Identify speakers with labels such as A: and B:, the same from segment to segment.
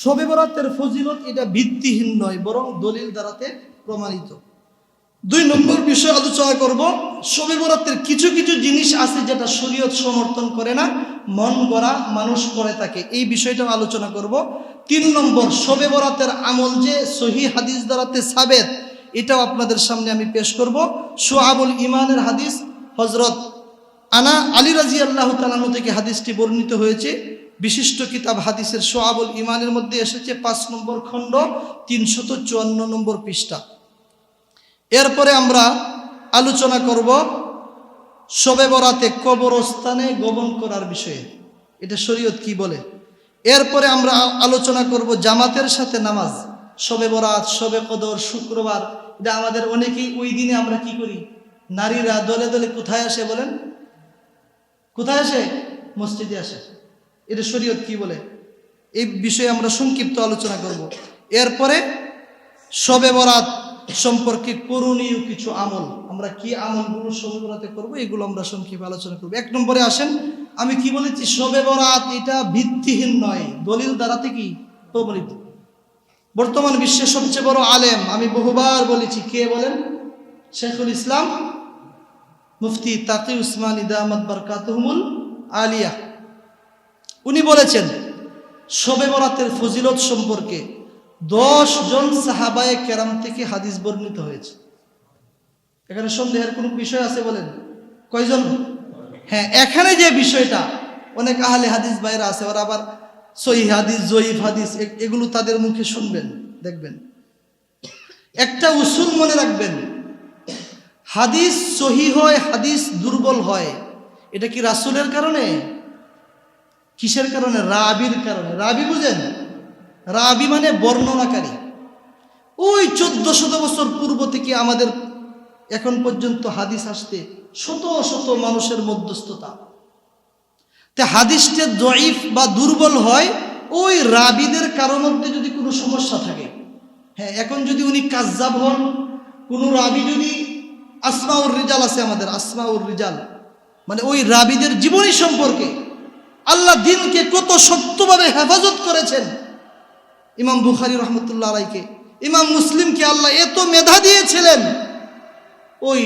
A: শবে বরাতের ফজিলত এটা ভিত্তিহীন নয়, বরং দলিল দ্বারাতে প্রমাণিত। দুই নম্বর বিষয় আলোচনা করব শবে বরাতের কিছু কিছু জিনিস আছে যেটা শরীয়ত সমর্থন করে না, মন গড়া মানুষ করে থাকে। এই বিষয়টা আলোচনা করব। তিন নম্বর শবে বরাতের আমল যে সহি হাদিস দ্বারাতে সাবেত, এটাও আপনাদের সামনে আমি পেশ করব। সোয়াবুল ইমানের হাদিস হজরত আনা আলী রাজি আল্লাহ তালানু থেকে হাদিসটি বর্ণিত হয়েছে। বিশিষ্ট কিতাব হাদিসের সোয়াবুল ইমানের মধ্যে এসেছে পাঁচ নম্বর খণ্ড, তিনশত চুয়ান্ন নম্বর পৃষ্ঠা। এরপরে আমরা আলোচনা করব শবে বরাতে কবরস্থানে গমন করার বিষয়ে। এটা শরীয়ত কি বলে? এরপরে আমরা আলোচনা করব জামাতের সাথে নামাজ, শবে বরাত, শবে কদর, শুক্রবার। এটা আমাদের অনেকেই ওই দিনে আমরা কি করি? নারীরা দলে দলে কোথায় আসে বলেন? কোথায় আসে? মসজিদে আসে। এটা শরীয়ত কি বলে? এই বিষয়ে আমরা সংক্ষিপ্ত আলোচনা করব। এরপরে শবে বরাত সম্পর্কে করণীয় কিছু আমল। আমরা কি আমলগুলো শবে বরাতে করব এগুলো আমরা সংক্ষেপে আলোচনা করব। এক নম্বরে আসেন, আমি কি বলেছি? শবে বরাত এটা ভিত্তিহীন নয়, দলিল দ্বারাতে কি প্রমাণিত বর্তমান বিশ্বের সবচেয়ে বড় আলেম, আমি বহুবার বলেছি, কে বলেন? শেখুল ইসলাম মুফতি তাকি উসমান ইদামত বরকাতহমুল আলিয়া। উনি বলেছেন, শবে বরাতের ফজিলত সম্পর্কে দশ জন সাহাবায়ে কেরাম থেকে হাদিস বর্ণিত হয়েছে। এখানে সন্দেহের কোনো বিষয় আছে বলেন? কয়জন? হ্যাঁ এখানে যে বিষয়টা, অনেক আহলে হাদিস বাইরা আছে, ওরা আবার সহি হাদিস, জয়ীফ হাদিস এগুলো তাদের মুখে শুনবেন, দেখবেন। একটা উসুল মনে রাখবেন, হাদিস সহি হয়, হাদিস দুর্বল হয়। এটা কি রাসুলের কারণে? কিসের কারণে? রাবির কারণে। রাবি বুঝেন? রাবি মানে বর্ণনাকারী। ওই চোদ্দ শত বছর পূর্ব থেকে আমাদের এখন পর্যন্ত হাদিস আসতে শত শত মানুষের মধ্যস্থতা। তে হাদিসটা জয়ীফ বা দুর্বল হয়, ওই রাবিদের কারোর মধ্যে যদি কোনো সমস্যা থাকে। হ্যাঁ এখন যদি উনি কাজ্জাব হন, কোনো রাবি যদি আসমাউর রিজাল আছে আমাদের, আসমাউর রিজাল। মানে ওই রাবিদের জীবনী সম্পর্কে। আল্লাহ দিনকে কত শক্তভাবে হেফাজত করেছেন। ইমাম বুখারি রহমতুল্লাহ আলাইকে, ইমাম মুসলিমকে আল্লাহ এত মেধা দিয়েছিলেন। ওই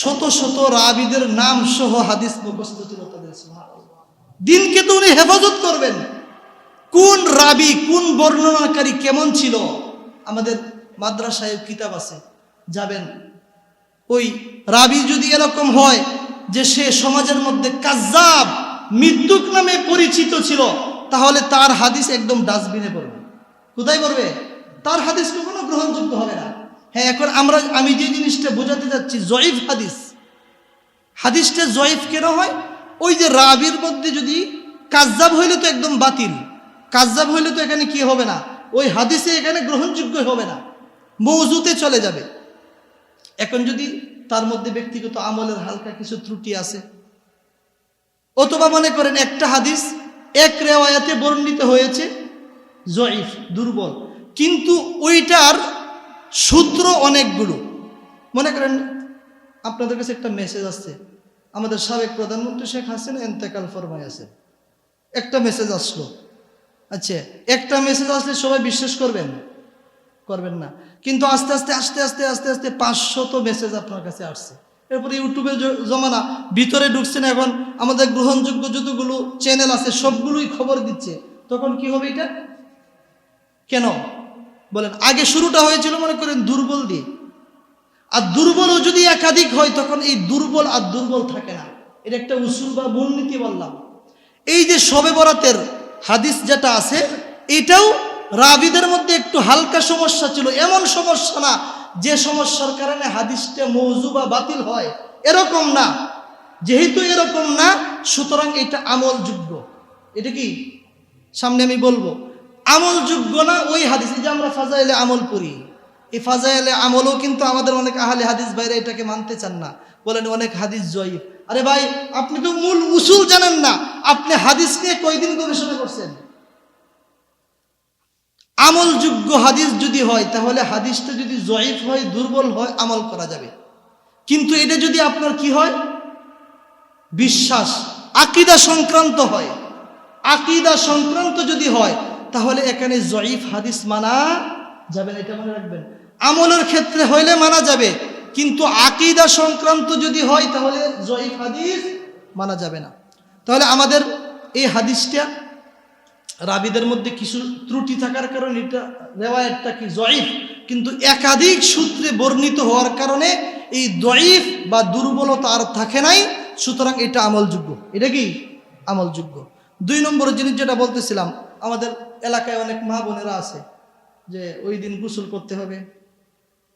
A: শত শত রাবিদের নাম সহ হাদিস মুখস্থ ছিল তাদের দিনকে তো উনি হেফাজত করবেন। কোন রাবি, কোন বর্ণনাকারী কেমন ছিল? আমাদের মাদ্রাসায় কিতাব আছে, যাবেন। ওই রাবি যদি এরকম হয় যে সে সমাজের মধ্যে কাজ্জাব মৃত্যুক নামে পরিচিত ছিল, তাহলে তার হাদিস একদম ডাস্টবিনে পড়বে। কোথায় পড়বে? তার হাদিস কখনো গ্রহণযোগ্য হবে না। হ্যাঁ এখন আমরা, আমি যে জিনিসটা বোঝাতে যাচ্ছি, জয়ীফ হাদিস। হাদিসটা জয়ীফ কেন হয়? ওই যে রাবির মধ্যে যদি কাজ্জাব হইলে তো একদম বাতিল। কাজ্জাব হইলে তো এখানে কি হবে না? ওই হাদিসে এখানে গ্রহণযোগ্য হবে না। মৌজুতে চলে যাবে। এখন যদি তার মধ্যে ব্যক্তিগত আমলের হালকা কিছু ত্রুটি আছে অথবা মনে করেন একটা হাদিস এক রেওয়ায়াতে বর্ণিত হয়েছে, জয়ীফ, দুর্বল। কিন্তু ওইটার সূত্র অনেকগুলো। মনে করেন আপনাদের কাছে একটা মেসেজ আসছে। আমাদের সাবেক প্রধানমন্ত্রী শেখ হাসিনা এন্তেকাল ফরমাই আছে। একটা মেসেজ আসলো। আচ্ছা একটা মেসেজ আসলে সবাই বিশ্বাস করবেন? করবেন না। কিন্তু আস্তে আস্তে আস্তে আস্তে আস্তে আস্তে পাঁচশত মেসেজ আপনার কাছে আসছে। এরপরে ইউটিউবে জমানা, ভিতরে ঢুকছেন এখন। আমাদের গ্রহণযোগ্য যতগুলো চ্যানেল আছে, সবগুলোই খবর দিচ্ছে। তখন কি হবে এটা? কেন? বলেন, আগে শুরুটা হয়েছিল, মনে করেন, দুর্বল দিয়ে। আর দুর্বলও যদি একাধিক হয়, তখন এই দুর্বল আর দুর্বল থাকে না। এটা একটা উসুল বা মূলনীতি বললাম। এই যে শবে বরাতের হাদিস যেটা আছে, এটাও রাবিদের মধ্যে একটু হালকা সমস্যা ছিল। এমন সমস্যা না যে সমস্যার কারণে হাদিসটা মৌজু বা বাতিল হয়, এরকম না। যেহেতু এরকম না, সুতরাং এটা আমলযোগ্য। এটা কি? সামনে আমি বলব, আমলযোগ্য না ওই হাদিস যে আমরা ফাজাইলে আমল করি। এই ফাজাইলে আমলও কিন্তু আমাদের অনেক আহলে হাদিস বাইরে এটাকে মানতে চান না। বলেন অনেক হাদিস জয়ীফ। আরে ভাই, আপনি তো মূল উসুল জানেন না। আপনি হাদিস নিয়ে কয়দিন গবেষণা করছেন? আমলযোগ্য হাদিস যদি হয়, তাহলে হাদিসটা যদি জয়ীফ হয়, দুর্বল হয়, আমল করা যাবে। কিন্তু এটা যদি আপনার কি হয়? বিশ্বাস। আকিদা সংক্রান্ত হয়। আকিদা সংক্রান্ত যদি হয়, তাহলে এখানে জয়ীফ হাদিস মানা যাবে না, এটা মনে রাখবেন। আমলের ক্ষেত্রে হইলে মানা যাবে, কিন্তু আকিদা সংক্রান্ত যদি হয়, তাহলে জয়ীফ হাদিস মানা যাবে না। তাহলে আমাদের এই হাদিসটা রাবিদের মধ্যে কিছু ত্রুটি থাকার কারণে এটা রেওয়ায়তটা কি জয়ীফ? কিন্তু একাধিক সূত্রে বর্ণিত হওয়ার কারণে এই দয়ীফ বা দুর্বলতা আর থাকে নাই, সুতরাং এটা আমলযোগ্য। এটা কি? আমলযোগ্য। দুই নম্বর জিনিস যেটা বলতেছিলাম, আমাদের এলাকায় অনেক মা বোনেরা আছে যে ওই দিন গোসল করতে হবে,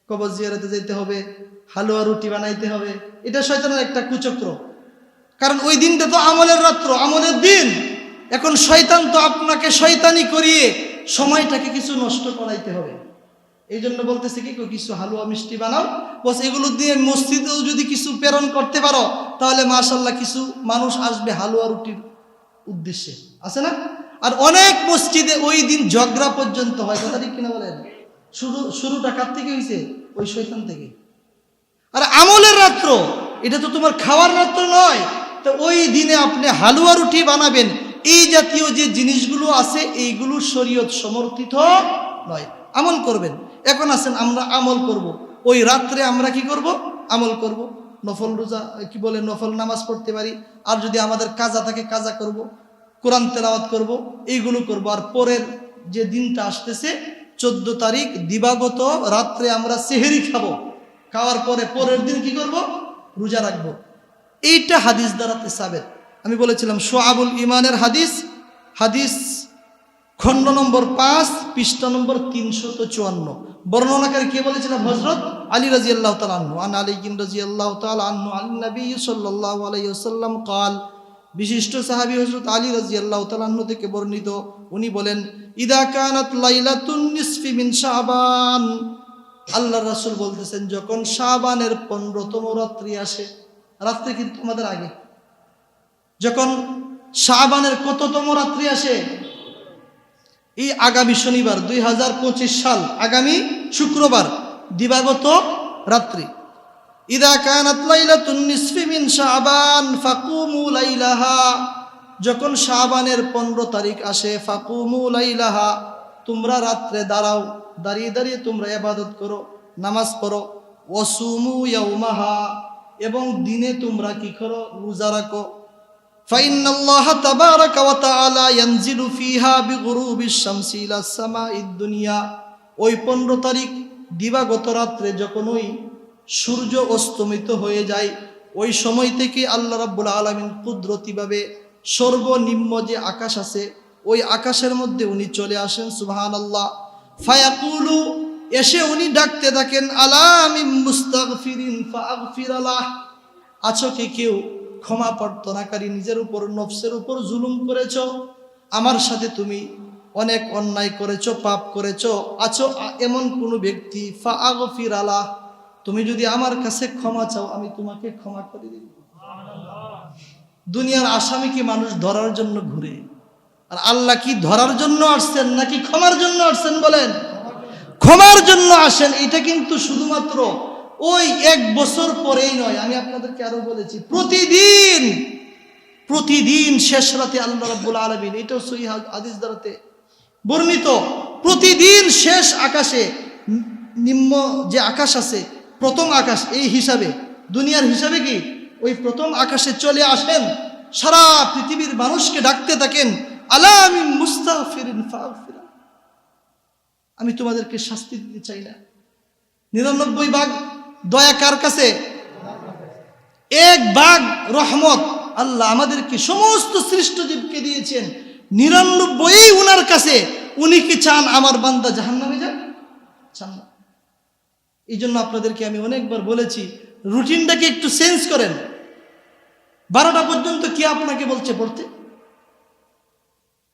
A: কবর জিয়ারাতে যেতে হবে, হালুয়া রুটি বানাইতে হবে। এটা শয়তানের একটা কুচক্র। কারণ ওই দিনটা তো আমলের রাত্র, আমলের দিন। এখন শয়তান তো আপনাকে শয়তানি করিয়ে সময়টাকে কিছু নষ্ট করাইতে হবে। এই জন্য বলতেছে কি কিছু হালুয়া মিষ্টি বানাও। বস, এগুলো দিয়ে মসজিদেও যদি কিছু প্রেরণ করতে পারো, তাহলে মাশাল্লাহ কিছু মানুষ আসবে হালুয়া রুটির উদ্দেশ্যে। আছে না? আর অনেক মসজিদে ওই দিন ঝগড়া পর্যন্ত হয়। কথা ঠিক কিনা বলেন? শুরু শুরুটা কার থেকে হয়েছে ওই শৈতান থেকে। আর আমলের রাত্র, এটা তো তোমার খাওয়ার রাত্র নয়। তো ওই দিনে আপনি হালুয়া রুটি বানাবেন। এই জাতীয় যে জিনিসগুলো আছে, এইগুলো শরীয়ত সমর্থিত নয়। আমল করবেন। এখন আছেন, আমরা আমল করব। ওই রাত্রে আমরা কি করব? আমল করব। নফল রোজা, কি বলে, নফল নামাজ পড়তে পারি। আর যদি আমাদের কাজা থাকে, কাজা করব। কোরআন তেলাওয়াত করব, এইগুলো করব। আর পরের যে দিনটা আসতেছে, চোদ্দ তারিখ, দিবাগত রাত্রে আমরা সেহেরি খাব। খাওয়ার পরে পরের দিন কি করব? রোজা রাখব। এইটা হাদিস দ্বারাতে সাবেত। আমি বলেছিলাম, সোয়াবুল ইমানের হাদিস হাদিস খণ্ড নম্বর পাঁচ, পৃষ্ঠা নম্বর তিনশত চুয়ান্ন। বর্ণনাকারী কে বলেছিলাম হজরত আলী রাজি আল্লাহ তালান্ন আন আলিকিন রাজি আল্লাহ আলী নবী সাল্লাহ আলাইসাল্লাম কাল, বিশিষ্ট সাহাবি হজরত আলী রাজি আল্লাহ তালান্ন থেকে বর্ণিত, উনি বলেন, ইদা কানাত লাইলাতুন নিসফি মিন আল্লাহ রাসুল বলতেছেন, যখন শাবানের পনেরোতম রাত্রি আসে, রাত্রি কিন্তু আমাদের আগে। যখন শাবানের কততম রাত্রি আসে? এই আগামী শনিবার দুই হাজার পঁচিশ সাল, আগামী শুক্রবার, দিবাগত রাত্রি। ইদা কানাত লাইলাতুন নিসফি যখন শাবানের পনেরো তারিখ আসে, ফাকুমু লাইলাহা। তোমরা রাত্রে দাঁড়াও, দাঁড়িয়ে দাঁড়িয়ে তোমরা ইবাদত করো, নামাজ পড়ো। ওয়াসুমু ইয়াউমাহা। এবং দিনে তোমরা কি করো? রোজা রাখো। فإن الله تبارك وتعالى ينزل فيها بغروب الشمس إلى السماء الدنيا ওই পনেরো তারিখ দিবাগত রাত্রে যখন ওই সূর্য অস্তমিত হয়ে যায় ওই সময় থেকে আল্লাহ রাব্বুল আলমিন কুদরতিভাবে সর্বনিম্ন যে আকাশ আছে ওই আকাশের মধ্যে উনি চলে আসেন সুবাহান আল্লাহ ফায়াকুলু এসে উনি ডাকতে থাকেন আলামিম মুস্তাগফিরিন ফাগফির আলাহ আছো কি কেউ ক্ষমা প্রার্থনাকারী নিজের উপর, নফসের উপর জুলুম করেছ। আমার সাথে তুমি অনেক অন্যায় করেছ, পাপ করেছ। আছো এমন কোনো ব্যক্তি ফা আগফির আলাহ তুমি যদি আমার কাছে ক্ষমা চাও, আমি তোমাকে ক্ষমা করে দিব। দুনিয়ার আসামিকে মানুষ ধরার জন্য ঘুরে? আর আল্লাহ কি ধরার জন্য আসছেন নাকি ক্ষমার জন্য আসছেন বলেন? ক্ষমার জন্য আসেন, এটা কিন্তু শুধুমাত্র ওই এক বছর পরেই নয়, আমি আপনাদেরকে আরও বলেছি, প্রতিদিন প্রতিদিন শেষ রাতে আল্লাহ রাব্বুল আলমিন, এটাও সই হাদিস দ্বারাতে বর্ণিত, প্রতিদিন শেষ আকাশে, নিম্ন যে আকাশ আছে, প্রথম আকাশ এই হিসাবে, দুনিয়ার হিসাবে কি? ওই প্রথম আকাশে চলে আসেন, সারা পৃথিবীর মানুষকে ডাকতে থাকেন আলামি মুস্তাফিরিন ফাগফিরা। আমি তোমাদেরকে শাস্তি দিতে চাই না। নিরানব্বই ভাগ দয়া কার কাছে? এক ভাগ রহমত আল্লাহ আমাদেরকে সমস্ত সৃষ্ট জীবকে দিয়েছেন। নিরানব্বই উনার কাছে উনি কি চান আমার বান্দা জাহান নামে যান চান না। এই জন্য আপনাদেরকে আমি অনেকবার বলেছি, রুটিনটাকে একটু চেঞ্জ করেন। বারোটা পর্যন্ত কি আপনাকে বলছে পড়তে?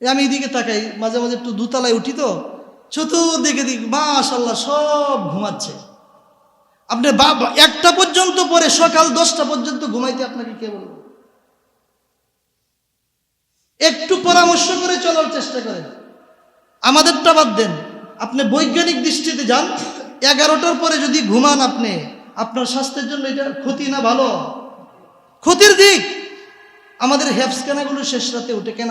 A: আমি এদিকে তাকাই, মাঝে মাঝে একটু দুতলায় উঠি তো, চতুর্দিকে দিক মাশাল্লাহ সব ঘুমাচ্ছে। আপনি বা- বা- একটা পর্যন্ত পরে সকাল দশটা পর্যন্ত ঘুমাইতে আপনাকে কে বলব? একটু পরামর্শ করে চলার চেষ্টা করেন। আমাদেরটা বাদ দেন। আপনি বৈজ্ঞানিক দৃষ্টিতে যান, এগারোটার পরে যদি ঘুমান আপনি, আপনার স্বাস্থ্যের জন্য এটা ক্ষতি না ভালো? ক্ষতির দিক! আমাদের হেফসখানাগুলো শেষ রাতে উঠে কেন?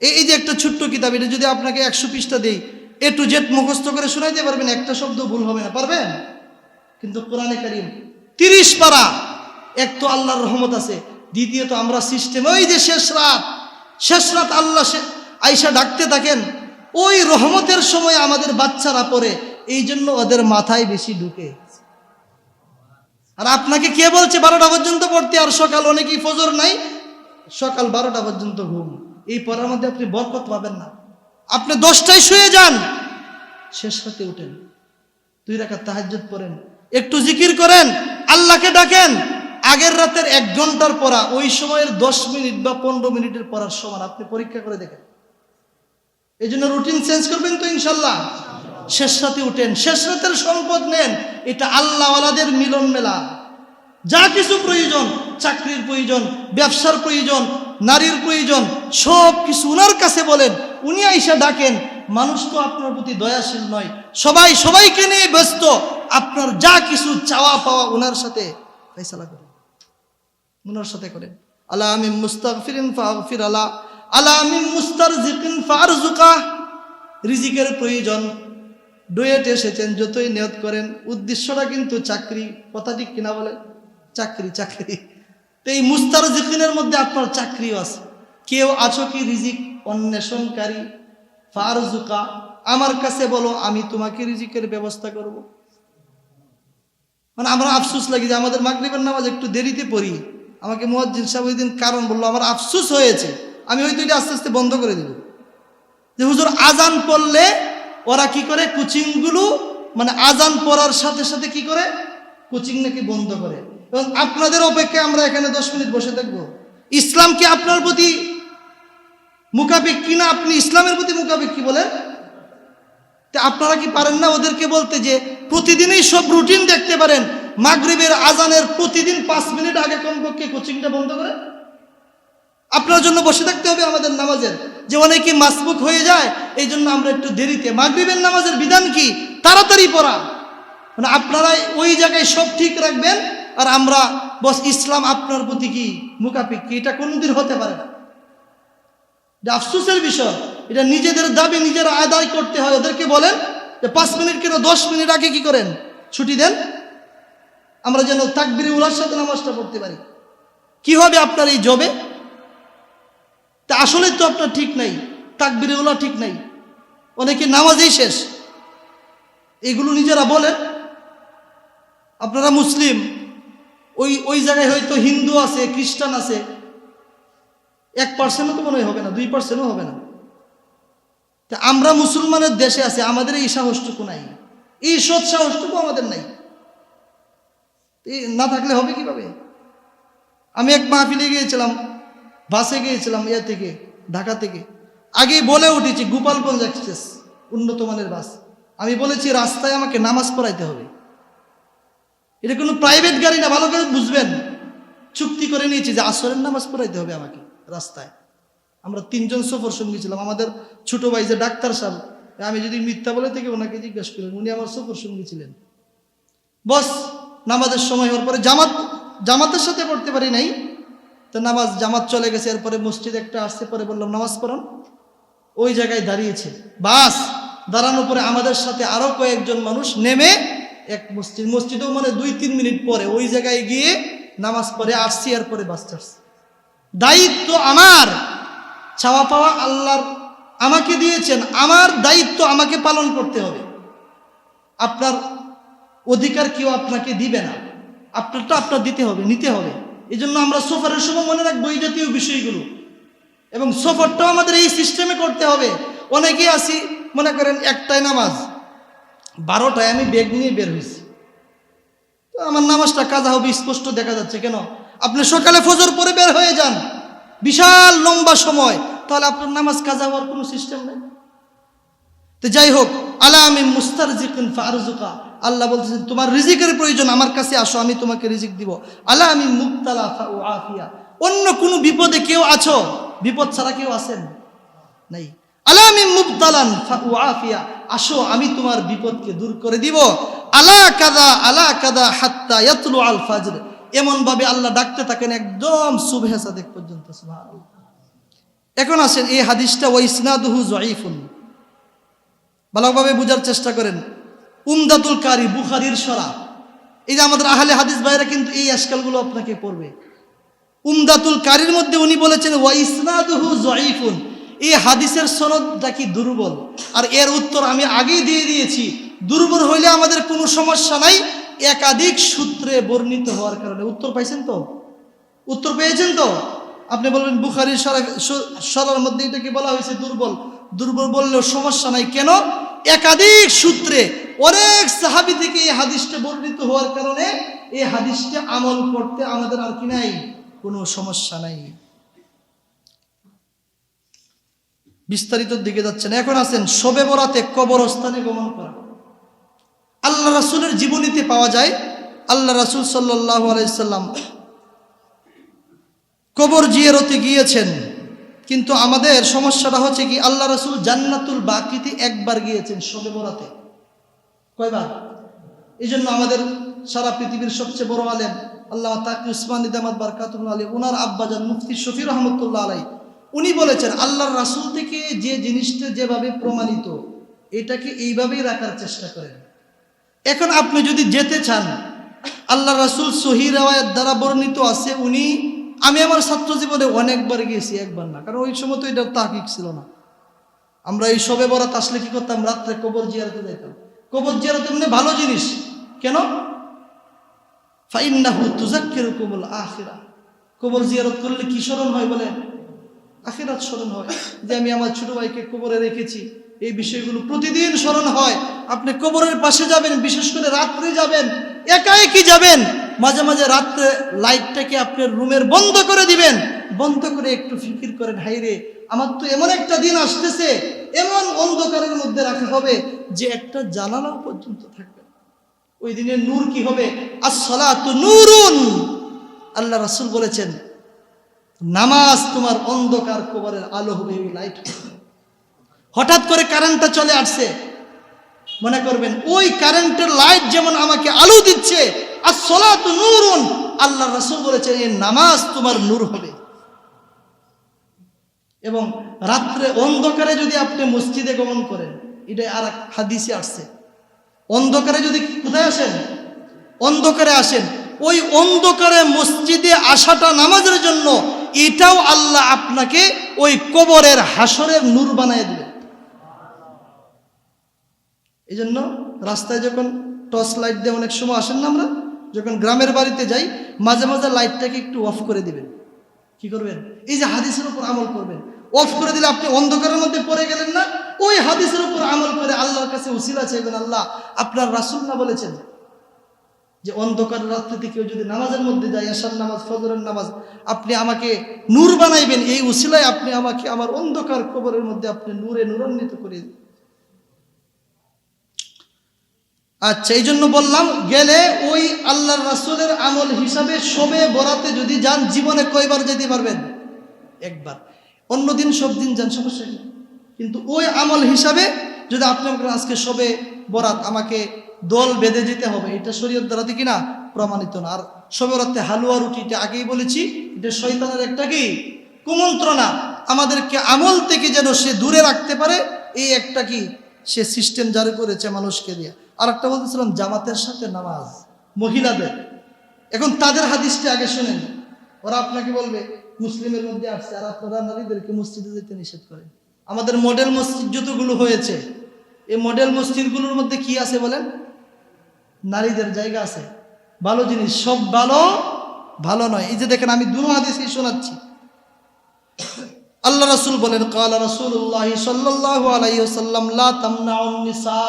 A: এই যে একটা ছোট্ট কিতাব, এটা যদি আপনাকে একশো পৃষ্ঠা দেই এ টু জেড মুখস্থ করে শোনাইতে পারবেন, একটা শব্দ ভুল হবে না, পারবেন? কিন্তু কোরআনে কারিম তিরিশ পারা, এক তো আল্লাহর রহমত আছে দ্বিতীয়ত আমরা সিস্টেম ওই যে শেষ রাত শেষ রাত আল্লাহ আইসা ডাকতে থাকেন, ওই রহমতের সময় আমাদের বাচ্চারা পড়ে, এই জন্য ওদের মাথায় বেশি ঢুকে। আর আপনাকে কে বলছে বারোটা পর্যন্ত পড়তে, আর সকাল অনেকেই ফজর নাই, সকাল বারোটা পর্যন্ত ঘুম। এই পড়ার মধ্যে আপনি বরকত পাবেন না। আপনি দশটায় শুয়ে যান। শেষ রাতে উঠেন। দুই রাখার তাহাজ্জুদ পড়েন। একটু জিকির করেন, আল্লাহকে ডাকেন। আগের রাতের এক ঘণ্টার পড়া, ওই সময়ের দশ মিনিট বা পনেরো মিনিটের পড়ার সমান আপনি পরীক্ষা করে দেখেন। এই জন্য রুটিন চেঞ্জ করবেন তো ইনশাল্লাহ। শেষ রাতে উঠেন, শেষ রাতের সম্পদ নেন। এটা আল্লাহওয়ালাদের মিলন মেলা। যা কিছু প্রয়োজন, চাকরির প্রয়োজন, ব্যবসার প্রয়োজন, নারীর প্রয়োজন সব কিছু উনার কাছে বলেন। উনি আইসা ডাকেন, মানুষ তো আপনার প্রতি দয়াশীল নয়। সবাই, সবাইকে নিয়ে ব্যস্ত। আপনার যা কিছু চাওয়া পাওয়া উনার সাথে ফেসলা করেন। উনার সাথে করেন। আলা আমি মুস্তাগফিরিন ফাগফির আলা। আলা আমি মুস্তারজিকিন ফারজুকা রিজিকের প্রয়োজন। ডুয়েট এসেছেন, যতই নিয়ত করেন। উদ্দেশ্যটা কিন্তু চাকরি। কথা ঠিক কিনা বলেন? চাকরি চাকরি। তো এই মুস্তার জিকিনের মধ্যে আপনার চাকরিও আছে। কেউ আছো কি রিজিক? অন্বেষণকারী ফারজুকা, আমার কাছে বলো, আমি তোমাকে রিজিকের ব্যবস্থা করব। মানে আমরা আফসুস লাগি যে আমাদের মাগরিবের নামাজ একটু দেরিতে পড়ি। আমাকে মুয়াজ্জিন সাহেব ওই দিন কারণ বলল, আমার আফসুস হয়েছে, আমি হয়তো এটা আস্তে আস্তে বন্ধ করে দেব। যে হুজুর, আজান পড়লে ওরা কি করে? কোচিংগুলো মানে আজান পড়ার সাথে সাথে কি করে? কোচিং নাকি বন্ধ করে। এবং আপনাদের অপেক্ষায় আমরা এখানে দশ মিনিট বসে থাকব। ইসলাম কি আপনার প্রতি মুখাপিক কিনা আপনি ইসলামের প্রতি মুখাপিক কি বলেন? তা আপনারা কি পারেন না ওদেরকে বলতে যে প্রতিদিনই সব রুটিন দেখতে পারেন? মাগরিবের আজানের প্রতিদিন পাঁচ মিনিট আগে কমপক্ষে কোচিংটা বন্ধ করে? আপনার জন্য বসে থাকতে হবে আমাদের নামাজের। যে অনেকে মাসবুক হয়ে যায় এই জন্য আমরা একটু দেরিতে। মাগরিবের নামাজের বিধান কি? তাড়াতাড়ি পড়া। মানে আপনারা ওই জায়গায় সব ঠিক রাখবেন, আর আমরা বস, ইসলাম আপনার প্রতি কি মুখাপিক কি? এটা কোনোদিন হতে পারে না। এটা আফসোসের বিষয়, এটা নিজেদের দাবি, নিজেরা আদায় করতে হয়। ওদেরকে বলেন যে পাঁচ মিনিট কেন, দশ মিনিট আগে কি করেন? ছুটি দেন। আমরা যেন তাকবিরি উলার সাথে নামাজটা পড়তে পারি। কি হবে আপনার এই জবে তা আসলে তো আপনার ঠিক নাই। তাকবিরে উলা ঠিক নাই। অনেকে নামাজেই শেষ। এগুলো নিজেরা বলেন। আপনারা মুসলিম, ওই ওই জায়গায় হয়তো হিন্দু আছে, খ্রিস্টান আছে। এক পার্সেন্টও তো মনে হবে না, দুই পার্সেন্টও হবে না। তা আমরা মুসলমানের দেশে আছে, আমাদের এই সাহসটুকু নাই। এই সৎ সাহসটুকু আমাদের নাই। না থাকলে হবে কীভাবে? আমি এক মাহফিলে গিয়েছিলাম, বাসে গিয়েছিলাম ইয়ে থেকে, ঢাকা থেকে। আগেই বলে উঠেছি, গোপালগঞ্জ এক্সপ্রেস, উন্নত মানের বাস। আমি বলেছি, রাস্তায় আমাকে নামাজ পড়াইতে হবে। এটা কোনো প্রাইভেট গাড়ি না, ভালো করে বুঝবেন। চুক্তি করে নিয়েছি যে আসরের নামাজ পড়াইতে হবে আমাকে। রাস্তায়। আমরা তিনজন সফর সঙ্গী ছিলাম। আমাদের ছোট ভাই যে ডাক্তার সাহেব, আমি যদি মিথ্যা বলে থেকে ওনাকে জিজ্ঞাসা করেন উনি আমার সফর সঙ্গী ছিলেন। বস, নামাজের সময় হওয়ার পরে জামাত, জামাতের সাথে পড়তে পারি নাই। তো নামাজ, জামাত চলে গেছে, এরপরে মসজিদ একটা আসতে পরে বললাম, নামাজ পড়ান। ওই জায়গায় দাঁড়িয়েছে। বাস, দাঁড়ানোর পরে আমাদের সাথে আরও কয়েকজন মানুষ নেমে এক মসজিদ, মসজিদেও মানে দুই তিন মিনিট পরে ওই জায়গায় গিয়ে নামাজ পড়ে, আসছি, এরপরে বাস চাচ্ছি দায়িত্ব আমার। চাওয়া পাওয়া আল্লাহর আমাকে দিয়েছেন, আমার দায়িত্ব আমাকে পালন করতে হবে। আপনার অধিকার কেউ আপনাকে দিবে না। আপনারটা আপনার দিতে হবে, নিতে হবে। এই জন্য আমরা সফরের সময় মনে রাখব এই জাতীয় বিষয়গুলো। এবং সফরটাও আমাদের এই সিস্টেমে করতে হবে। অনেকে আসি মনে করেন একটাই নামাজ। বারোটায় আমি বেগ নিয়ে বের হয়েছি। তো আমার নামাজটা কাজা হবে, স্পষ্ট দেখা যাচ্ছে। কেন? আপনি সকালে ফজর পরে বের হয়ে যান। বিশাল লম্বা সময়। তাহলে আপনার নামাজ কাজা হওয়ার কোনো সিস্টেম নেই। তো যাই হোক, আলা আমি মুস্তার জিকিন ফারজুকা আল্লাহ বলতেছেন, তোমার রিজিকের প্রয়োজন, আমার কাছে আসো, আমি তোমাকে রিজিক দিব। আলা আমি মুক্তালা ও আফিয়া। অন্য কোনো বিপদে কেউ আছো? বিপদ ছাড়া কেউ আছেন? নাই। আলা আমি মুবতালান আফিয়া। আসো, আমি তোমার বিপদকে দূর করে দিব। আলা কাদা আলা কাদা হাত্তা ইয়াতলু আল ফাজর। এমন ভাবে আল্লাহ ডাকতে থাকেন একদম সুবহে সাদেক পর্যন্ত এখন আসেন, এই হাদিসটা ওয়াইসনাদুহু জয়ীফুন ভালোভাবে বোঝার চেষ্টা করেন, উমদাতুল কারি, বুখারির সরা। এই যে আমাদের আহলে হাদিস ভাইরা কিন্তু এই আজকালগুলো আপনাকে পড়বে। উমদাতুল কারির মধ্যে উনি বলেছেন ওয়াইসনাদুহু জয়ীফুন এই হাদিসের সনদটা কি দুর্বল? আর এর উত্তর আমি আগেই দিয়ে দিয়েছি। দুর্বল হইলে আমাদের কোনো সমস্যা নাই। একাধিক সূত্রে বর্ণিত হওয়ার কারণে উত্তর পাইছেন তো? উত্তর পেয়েছেন তো? আপনি বলবেন বুখারির সরার মধ্যে এটাকে বলা হয়েছে? দুর্বল। দুর্বল বললেও সমস্যা নাই। কেন? একাধিক সূত্রে অনেক সাহাবি থেকে এই হাদিসটা বর্ণিত হওয়ার কারণে এই হাদিসটা আমল করতে আমাদের আর কি নাই? কোনো সমস্যা নাই। বিস্তারিত দিকে যাচ্ছেন। এখন আছেন শবে বরাতে কবরস্থানে গমন করা। আল্লাহ রাসুলের জীবনীতে পাওয়া যায়, আল্লাহ রাসুল সাল্লাহ আলাইসাল্লাম কবর জিয়ারতে গিয়েছেন। কিন্তু আমাদের সমস্যাটা হচ্ছে কি, আল্লাহ রসুল জান্নাতুল বাকিতে একবার গিয়েছেন শবে বরাতে। কয়বার? এই জন্য আমাদের সারা পৃথিবীর সবচেয়ে বড় আলেম আল্লাহ তাকি উসমান ইদামাদ বারকাতুল আলী ওনার আব্বাজান মুফতি শফি রহমতুল্লাহ আলাই, উনি বলেছেন, আল্লাহর রাসুল থেকে যে জিনিসটা যেভাবে প্রমাণিত, এটাকে এইভাবেই রাখার চেষ্টা করেন। এখন আপনি যদি যেতে চান, আল্লাহ রাসুল সহি দ্বারা বর্ণিত আছে, উনি, আমি আমার ছাত্র জীবনে অনেকবার গিয়েছি, একবার না, কারণ ওই সময় তো এটা তাহিক ছিল না। আমরা এই সবে বরাত আসলে কি করতাম, রাত্রে কবর জিয়ারতে যাইতাম। কবর জিয়ারতে মানে ভালো জিনিস। কেন? ফাইন্নাহু তুজাক্কির কুমুল আখিরা। কবর জিয়ারত করলে কি স্মরণ হয় বলে আখিরাত স্মরণ হয়। যে আমি আমার ছোট ভাইকে কবরে রেখেছি। এই বিষয়গুলো প্রতিদিন স্মরণ হয়। আপনি কবরের পাশে যাবেন, বিশেষ করে রাত্রে যাবেন একা একই যাবেন, মাঝে মাঝে রাত্রে লাইটটাকে আপনার রুমের বন্ধ করে দিবেন, বন্ধ করে একটু ফিকির করেন, হাইরে, আমার তো এমন একটা দিন আসতেছে, এমন অন্ধকারের মধ্যে রাখা হবে যে একটা জানালাও পর্যন্ত থাকবে ওই দিনের নূর কি হবে? আসলা তো নুরুন। আল্লাহ রাসুল বলেছেন, নামাজ তোমার অন্ধকার কবরের আলো হবে ওই লাইট হবে। হঠাৎ করে কারেন্টটা চলে আসছে। মনে করবেন, ওই কারেন্টের লাইট যেমন আমাকে আলো দিচ্ছে আর সোলা তো নূরুন আল্লাহ রসুল বলেছেন, এই নামাজ তোমার নূর হবে। এবং রাত্রে অন্ধকারে যদি আপনি মসজিদে গমন করেন, এটা আর হাদিসে আসছে। অন্ধকারে যদি কোথায় আসেন? অন্ধকারে আসেন। ওই অন্ধকারে মসজিদে আসাটা নামাজের জন্য, এটাও আল্লাহ আপনাকে ওই কবরের হাসরের নূর বানায় দেবে। এই জন্য রাস্তায় যখন টর্চ লাইট দিয়ে অনেক সময় আসেন না আমরা, যখন গ্রামের বাড়িতে যাই, মাঝে মাঝে লাইটটাকে একটু অফ করে দিবেন। কি করবেন? এই যে হাদিসের উপর আমল করবেন। অফ করে দিলে আপনি অন্ধকারের মধ্যে পড়ে গেলেন না, ওই হাদিসের উপর আমল করে আল্লাহর কাছে উসিলা চাইবেন, আল্লাহ, আপনার রাসুল না বলেছেন যে অন্ধকার রাত্রিতে কেউ যদি নামাজের মধ্যে যায়, আসার নামাজ, ফজরের নামাজ, আপনি আমাকে নূর বানাইবেন, এই উসিলায় আপনি আমাকে আমার অন্ধকার কবরের মধ্যে আপনি নূরে নূরান্বিত করে দিন আচ্ছা এই জন্য বললাম গেলে ওই আল্লাহর রাসুলের আমল হিসাবে সবে বরাতে যদি যান জীবনে কয়বার যেতে পারবেন? একবার। অন্যদিন সব দিন যান সমস্যা কিন্তু ওই আমল হিসাবে যদি আপনি বলেন, আজকে সবে বরাত আমাকে দল বেঁধে যেতে হবে এটা শরীয়ত দ্বারাতে কিনা? প্রমাণিত না। আর সবে বরাতে হালুয়া রুটি এটা আগেই বলেছি এটা শয়তানের একটা কি? কুমন্ত্রণা। আমাদেরকে আমল থেকে যেন সে দূরে রাখতে পারে এই একটা কি? সে সিস্টেম জারি করেছে মানুষকে দিয়ে। আর একটা বলতেছিলাম, জামাতের সাথে নামাজ, মহিলাদের। এখন তাদের হাদিসটা আগে শোনেন। ওরা আপনাকে বলবে, মুসলিমের মধ্যে আসছে, আর আপনারা নারীদেরকে মসজিদে যেতে নিষেধ করেন। আমাদের মডেল মসজিদ যতগুলো হয়েছে, এই মডেল মসজিদগুলোর মধ্যে কি আছে বলেন? নারীদের জায়গা আছে। ভালো জিনিস, সব ভালো ভালো নয়। এই যে দেখেন, আমি দুনো হাদিসই শোনাচ্ছি। আল্লাহ রাসূল বলেন, কালা রাসূলুল্লাহ সাল্লাল্লাহু আলাইহি ওয়াসাল্লাম, লা নিসা।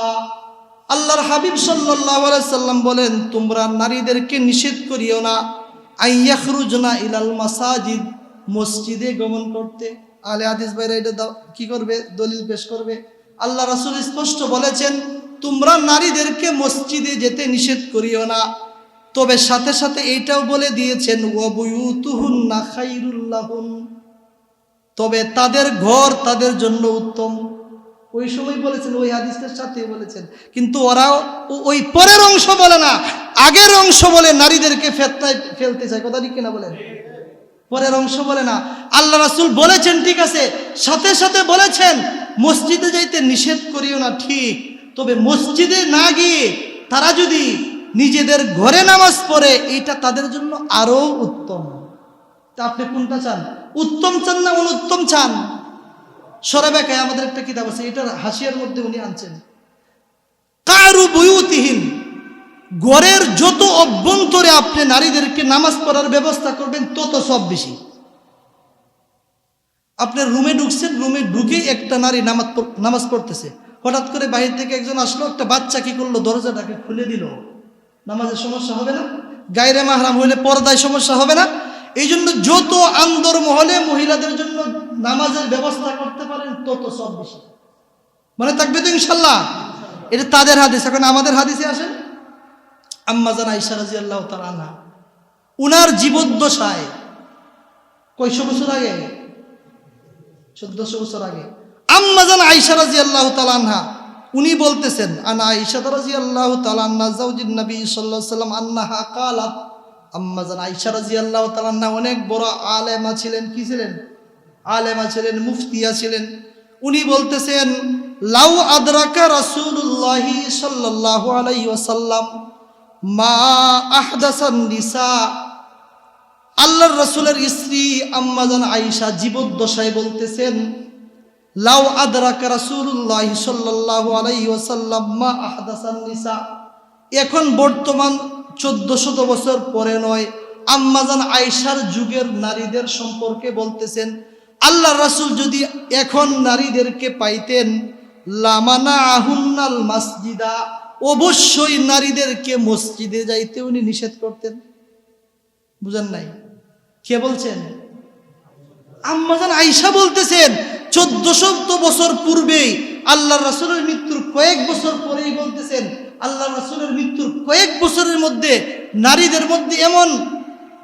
A: আল্লাহর হাবিব আলাইহি সাল্লাম বলেন, তোমরা নারীদেরকে নিষেধ করিও না। আইয়াখরুজনা ইলাল মাসাজিদ, মসজিদে গমন করতে। আলে আদিস বাইরে এটা কি করবে? দলিল পেশ করবে। আল্লাহ রাসূল স্পষ্ট বলেছেন, তোমরা নারীদেরকে মসজিদে যেতে নিষেধ করিও না। তবে সাথে সাথে এইটাও বলে দিয়েছেন লাহুন। তবে তাদের ঘর তাদের জন্য উত্তম। ওই সময় বলেছেন, ওই হাদিসের সাথে বলেছেন। কিন্তু ওরাও ও- ওই পরের অংশ বলে না, আগের অংশ বলে নারীদেরকে ফেতনায় ফেলতে চায়। কথা ঠিক কিনা বলেন? পরের অংশ বলে না। আল্লাহ রাসুল বলেছেন, ঠিক আছে, সাথে সাথে বলেছেন, মসজিদে যাইতে নিষেধ করিও না, ঠিক। তবে মসজিদে না গিয়ে তারা যদি নিজেদের ঘরে নামাজ পড়ে এটা তাদের জন্য আরও উত্তম। তা আপনি কোনটা চান? উত্তম চান না অনুত্তম চান? সরাবেকায় আমাদের একটা কিতাব আছে, এটার হাসিয়ার মধ্যে উনি আনছেন। কারু বয়ুতিহীন, ঘরের যত অভ্যন্তরে আপনি নারীদেরকে নামাজ পড়ার ব্যবস্থা করবেন, তত সব বেশি। আপনার রুমে ঢুকছেন, রুমে ঢুকে একটা নারী নামাজ নামাজ পড়তেছে। হঠাৎ করে বাহির থেকে একজন আসলো, একটা বাচ্চা কি করল? দরজাটাকে খুলে দিল। নামাজের সমস্যা হবে না? গায়রে মাহরাম হইলে পর্দায় সমস্যা হবে না? এই জন্য যত আন্দর মহলে মহিলাদের জন্য নামাজের ব্যবস্থা করতে পারেন, তত সব বেশি। মনে থাকবে তো ইনশাল্লাহ? এটা তাদের হাদিস। এখন আমাদের হাদিসে আসেন আম্মাজান আইসা রাজি আল্লাহ উনার জীবদ্দশায় কয়শো বছর আগে? চোদ্দশো বছর আগে। আম্মাজান আইসা রাজি আল্লাহ আনহা, উনি বলতেছেন, আনা আইসা রাজি আল্লাহ তালান্না জাউজিন নবী সাল্লাহ সাল্লাম আন্নাহা কালাত। আম্মাজান আইসা রাজি আল্লাহ তালান্না অনেক বড় আলেমা ছিলেন। কি ছিলেন? আলেমা ছিলেন মুফতিয়া ছিলেন উনি বলতেছেন, লাউ আদরাকা রাসূলুল্লাহি সাল্লাল্লাহু আলাইহি ওয়াসাল্লাম মা আহদাসান নিসা। আল্লাহর রাসূলের স্ত্রী আম্মাজান আয়েশা জীবদ্দশায় বলতেছেন, লাউ আদরাকা রাসূলুল্লাহি সাল্লাল্লাহু আলাইহি ওয়াসাল্লাম মা আহদাসান নিসা। এখন বর্তমান চোদ্দ শত বছর পরে নয় আম্মাজান আয়েশার যুগের নারীদের সম্পর্কে বলতেছেন আল্লাহ রাসুল যদি এখন নারীদেরকে পাইতেন লামানা আহুন্নাল মাসজিদা, অবশ্যই নারীদেরকে মসজিদে যাইতে উনি নিষেধ করতেন। বুঝেন নাই? কে বলছেন? আম্মাজান আইসা বলতেছেন, চোদ্দশত বছর পূর্বেই আল্লাহ রাসুলের মৃত্যুর কয়েক বছর পরেই বলতেছেন, আল্লাহ রাসূলের মৃত্যুর কয়েক বছরের মধ্যে নারীদের মধ্যে এমন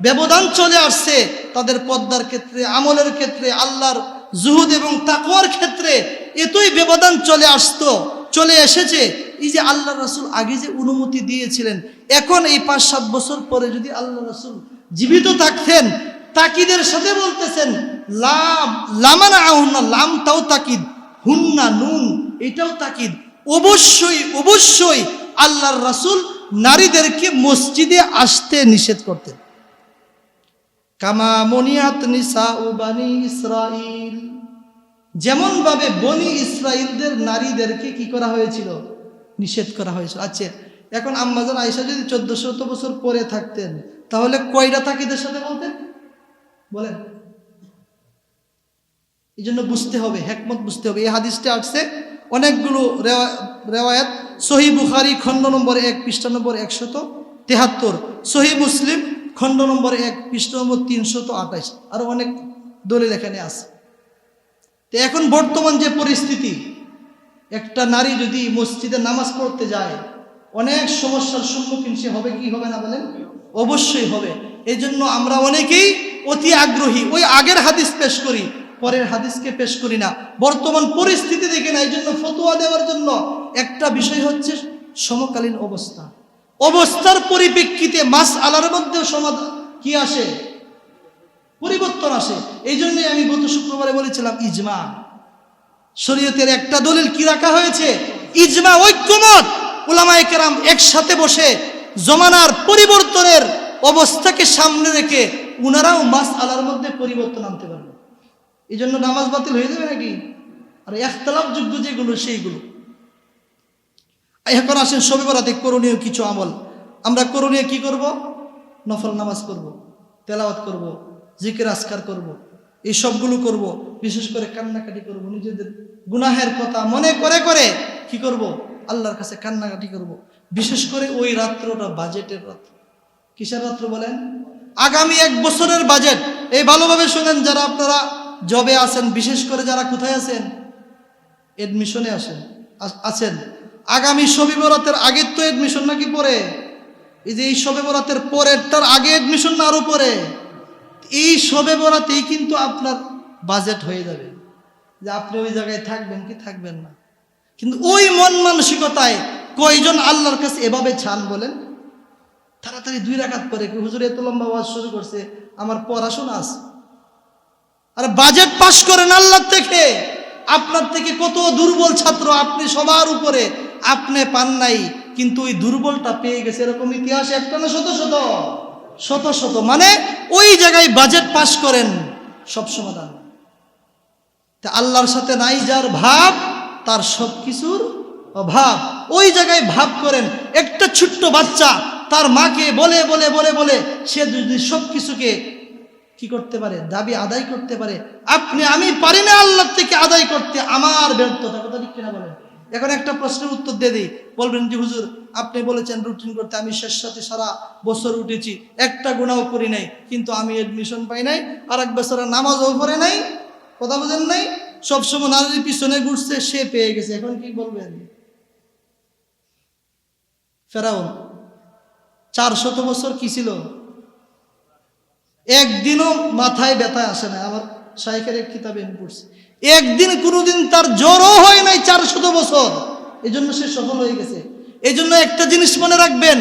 A: ব্যবধান চলে আসছে তাদের পদ্মার ক্ষেত্রে, আমলের ক্ষেত্রে, আল্লাহর জুহুদ এবং তাকওয়ার ক্ষেত্রে এতই ব্যবধান চলে আসতো, চলে এসেছে, এই যে আল্লাহ রাসূল আগে যে অনুমতি দিয়েছিলেন, এখন এই পাঁচ সাত বছর পরে যদি আল্লাহ রাসূল জীবিত থাকতেন, তাকিদের সাথে বলতেছেন লাম লামানা আহুন্না লামটাও তাকিদ, হুন্না নুন, এটাও তাকিদ। অবশ্যই অবশ্যই আল্লাহর রাসূল নারীদেরকে মসজিদে আসতে নিষেধ করতেন। কামা মনিয়াত নিসা ও বানি ইসরাইল যেমন ভাবে বনি ইসরাইলদের নারীদেরকে কি করা হয়েছিল? নিষেধ করা হয়েছিল। আচ্ছা এখন আম্মাজান আয়েশা যদি চোদ্দ শত বছর পরে থাকতেন, তাহলে কয়টা তাকিদের সাথে বলতেন? বলেন। এই জন্য বুঝতে হবে, হেকমত বুঝতে হবে। এই হাদিসটা আসছে, অনেকগুলো রেওয়া- রেওয়ায়াত সহি বুখারি খণ্ড নম্বর এক, পৃষ্ঠা নম্বর একশত তেহাত্তর। সহি মুসলিম খণ্ড নম্বর এক, পৃষ্ঠ নম্বর তিনশো তো আঠাশ আরও অনেক দলিল এখানে আছে। তো এখন বর্তমান যে পরিস্থিতি, একটা নারী যদি মসজিদে নামাজ পড়তে যায়, অনেক সমস্যার সম্মুখীন সে হবে, কি হবে না বলেন? অবশ্যই হবে। এই জন্য আমরা অনেকেই অতি আগ্রহী, ওই আগের হাদিস পেশ করি, পরের হাদিসকে পেশ করি না। বর্তমান পরিস্থিতি দেখে না এই জন্য ফতোয়া দেওয়ার জন্য একটা বিষয় হচ্ছে সমকালীন অবস্থা। অবস্থার পরিপ্রেক্ষিতে মাস আলার মধ্যেও সমাধান কি আসে? পরিবর্তন আসে। এই জন্যই আমি গত শুক্রবারে বলেছিলাম, ইজমা। শরীয়তের একটা দলিল কি রাখা হয়েছে? ইজমা ঐক্যমত। ওলামায়ে কেরাম একসাথে বসে জমানার পরিবর্তনের অবস্থাকে সামনে রেখে উনারাও মাস আলার মধ্যে পরিবর্তন আনতে পারবে। এই জন্য নামাজ বাতিল হয়ে যাবে নাকি? আর একতলাপযোগ্য যেগুলো, সেইগুলো। এখন আসেন সবে বরাতে করণীয় কিছু আমল। আমরা করণীয় কি করব? নফল নামাজ করব তেলাওয়াত করব, জিকির আসকার করব। এই সবগুলো করব, বিশেষ করে কান্নাকাটি করব, নিজেদের গুনাহের কথা মনে করে করে কি করব? আল্লাহর কাছে কান্নাকাটি করব। বিশেষ করে ওই রাত্রটা বাজেটের রাত্র। কিসের রাত্র বলেন? আগামী এক বছরের বাজেট। এই ভালোভাবে শুনেন, যারা আপনারা জবে আছেন, বিশেষ করে যারা কোথায় আছেন? এডমিশনে আসেন আছেন। আগামী শবে বরাতের আগের তো অ্যাডমিশন নাকি পরে? এই যে এই শবে বরাতের পরের তার আগে অ্যাডমিশন না আরও পরে? এই শবে বরাতেই কিন্তু আপনার বাজেট হয়ে যাবে। যে আপনি ওই জায়গায় থাকবেন কি থাকবেন না। কিন্তু ওই মন মানসিকতায় কয়জন আল্লাহর কাছে এভাবে ছান বলেন? তাড়াতাড়ি দুই রাকাত পরে কি হুজুর এত লম্বা ওয়াজ শুরু করছে? আমার পড়াশোনা আছে। আর বাজেট পাশ করেন আল্লাহ থেকে। আপনার থেকে কত দুর্বল ছাত্র আপনি সবার উপরে আপনি পান নাই, কিন্তু ওই দুর্বলটা পেয়ে গেছে এরকম ইতিহাস একটা না শত শত? শত শত। মানে ওই জায়গায় বাজেট পাশ করেন, সব সমাধান। তা আল্লাহর সাথে নাই যার ভাব, তার সব কিছুর অভাব। ওই জায়গায় ভাব করেন, একটা ছোট্ট বাচ্চা, তার মাকে বলে বলে বলে বলে, সে যদি সব কিছুকে কি করতে পারে, দাবি আদায় করতে পারে, আপনি, আমি পারি না আল্লাহ থেকে আদায় করতে, আমার ব্যর্থতা, কথা ঠিক কিনা বলেন? এখন একটা প্রশ্নের উত্তর দিয়ে দিই। বলবেন যে, হুজুর, আপনি বলেছেন রুটিন করতে আমি শেষ সাথে সারা বছর উঠেছি। একটা গুণাও করি নাই, কিন্তু আমি এডমিশন পাই নাই। আর এক বছরের নামাজও পড়ে নাই, কথা বোঝেন নাই? সবসময় নারীর পিছনে ঘুরছে, সে পেয়ে গেছে। এখন কি বলবেন? ফেরাউন, চার শত বছর কি ছিল? একদিনও মাথায় ব্যথা আসে না। আমার শাইখের কিতাবে আমি পড়ছি। একদিন কোনোদিন তার জ্বরও হয় নাই চার শত বছর। এই জন্য সে সফল হয়ে গেছে। এই জন্য একটা জিনিস মনে রাখবেন,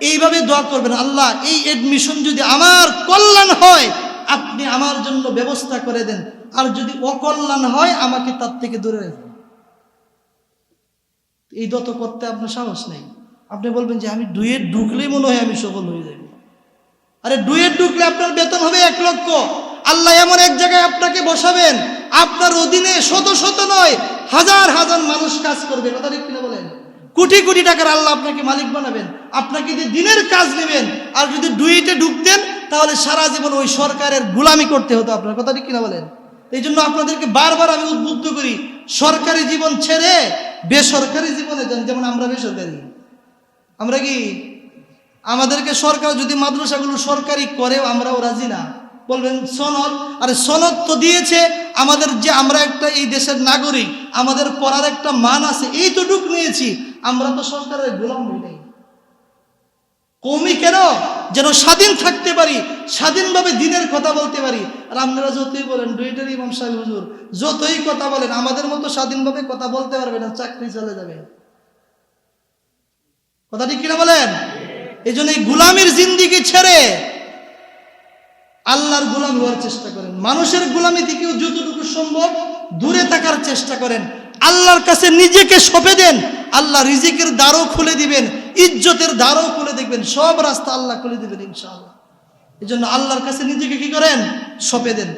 A: এইভাবে দোয়া করবেন, আল্লাহ, এই এডমিশন যদি আমার কল্যাণ হয়, আপনি আমার জন্য ব্যবস্থা করে দেন। আর যদি অকল্যাণ হয়, আমাকে তার থেকে দূরে রাখবেন এই দত করতে আপনার সাহস নেই। আপনি বলবেন যে, আমি ডুয়েট ঢুকলেই মনে হয় আমি সফল হয়ে যাব। আরে, ডুয়েট ঢুকলে আপনার বেতন হবে এক লক্ষ। আল্লাহ এমন এক জায়গায় আপনাকে বসাবেন, আপনার অধীনে শত শত নয়, হাজার হাজার মানুষ কাজ করবে। কথা ঠিক কিনা বলেন? কোটি কোটি টাকার আল্লাহ আপনাকে মালিক বানাবেন, আপনাকে দিয়ে দিনের কাজ নেবেন, আর যদি ডুয়েটে ঢুকতেন, তাহলে সারা জীবন ওই সরকারের গুলামি করতে হতো আপনার। কথা ঠিক কিনা বলেন? এই জন্য আপনাদেরকে বারবার আমি উদ্বুদ্ধ করি, সরকারি জীবন ছেড়ে বেসরকারি জীবনে যান, যেমন আমরা বেসরকারি। আমরা কি, আমাদেরকে সরকার যদি মাদ্রাসাগুলো সরকারি করেও, আমরাও রাজি না। বলবেন সনদ। আরে সনদ তো দিয়েছে আমাদের যে আমরা একটা এই দেশের নাগরিক, আমাদের পড়ার একটা মান আছে, এই তো ডুক নিয়েছি। আমরা তো সরকারের গোলাম হই নাই। কমই কেন? যেন স্বাধীন থাকতে পারি, স্বাধীনভাবে দিনের কথা বলতে পারি। আর আপনারা যতই বলেন, দুইটার ইমাম সাহেব হুজুর, যতই কথা বলেন, আমাদের মতো স্বাধীনভাবে কথা বলতে পারবে না, চাকরি চলে যাবে। কথা ঠিক কিনা বলেন? এই জন্য এই গুলামির জিন্দিগি ছেড়ে আল্লাহর গুলাম হওয়ার চেষ্টা করেন। মানুষের গুলামি থেকেও যতটুকু সম্ভব দূরে থাকার চেষ্টা করেন। আল্লাহর কাছে নিজেকে সঁপে দেন। আল্লাহ রিজিকের দ্বারও খুলে দিবেন, ইজ্জতের দ্বারও খুলে দেখবেন। সব রাস্তা আল্লাহ খুলে দিবেন ইনশাআল্লাহ। এই জন্য আল্লাহর কাছে নিজেকে কি করেন? সঁপে দেন।